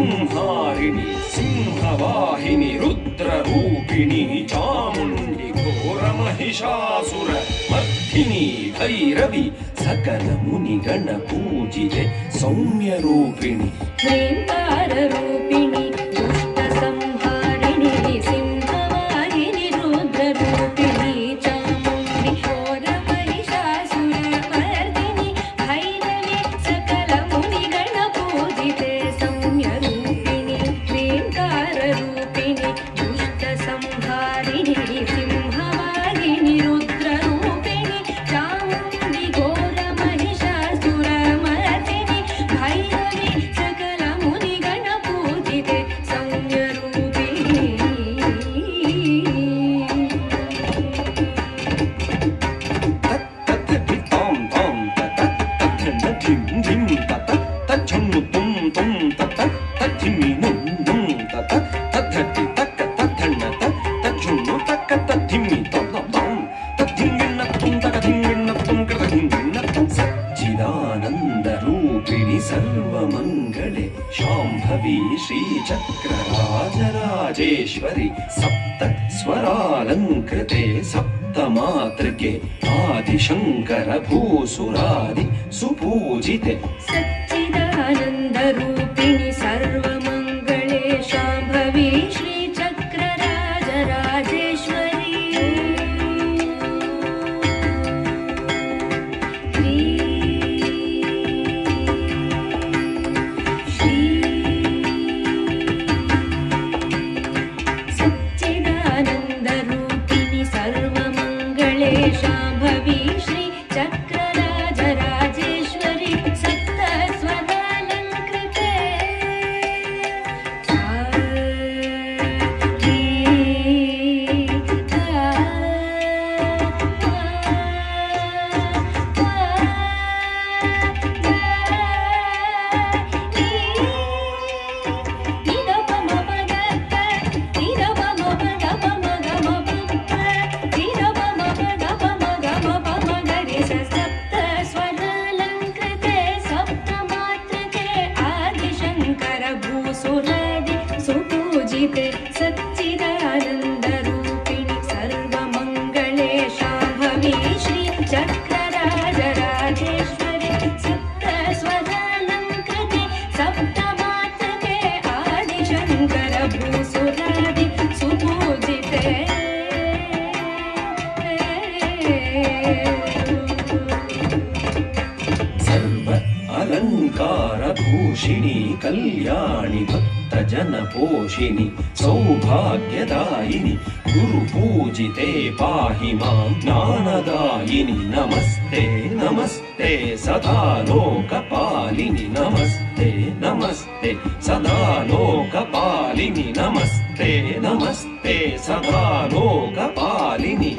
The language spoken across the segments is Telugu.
సంహారిణి సింహవాహిని రుద్రరూపిణి చాముండి ఘోర మహిషాసుర మర్ధిని భైరవి సకల ముని గణ పూజితే సౌమ్య రూపిణి రూపిణి పల్లవి శ్రీచక్రరాజరాజేశ్వరి సప్త స్వరాలంకృతే సప్తమాతృకే ఆదిశంకర భూసురాది సుపూజితే సచ్చిదానందరూ take it. అలంకార భూషిణి కళ్యాణి భక్త జన పోషిణి సౌభాగ్యదాయిని గురు పూజితే పాహి మాం జ్ఞానదాయిని. నమస్తే నమస్తే సదా లోకపాలిని నమస్తే నమస్తే సదా లోకపాలిని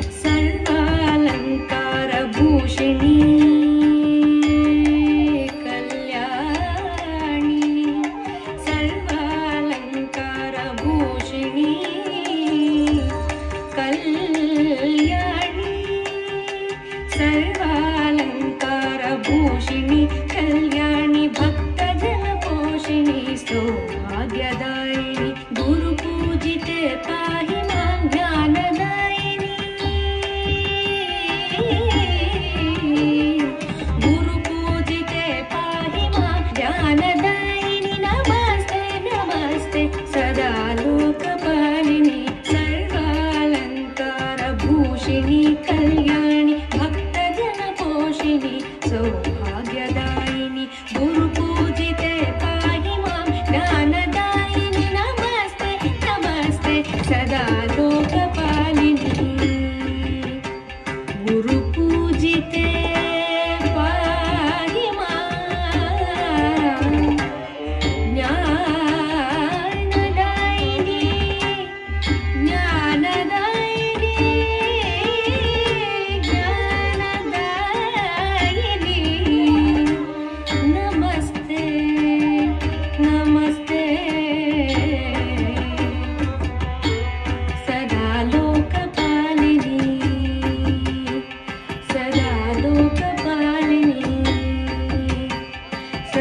together.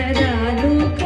ಶರದಾದು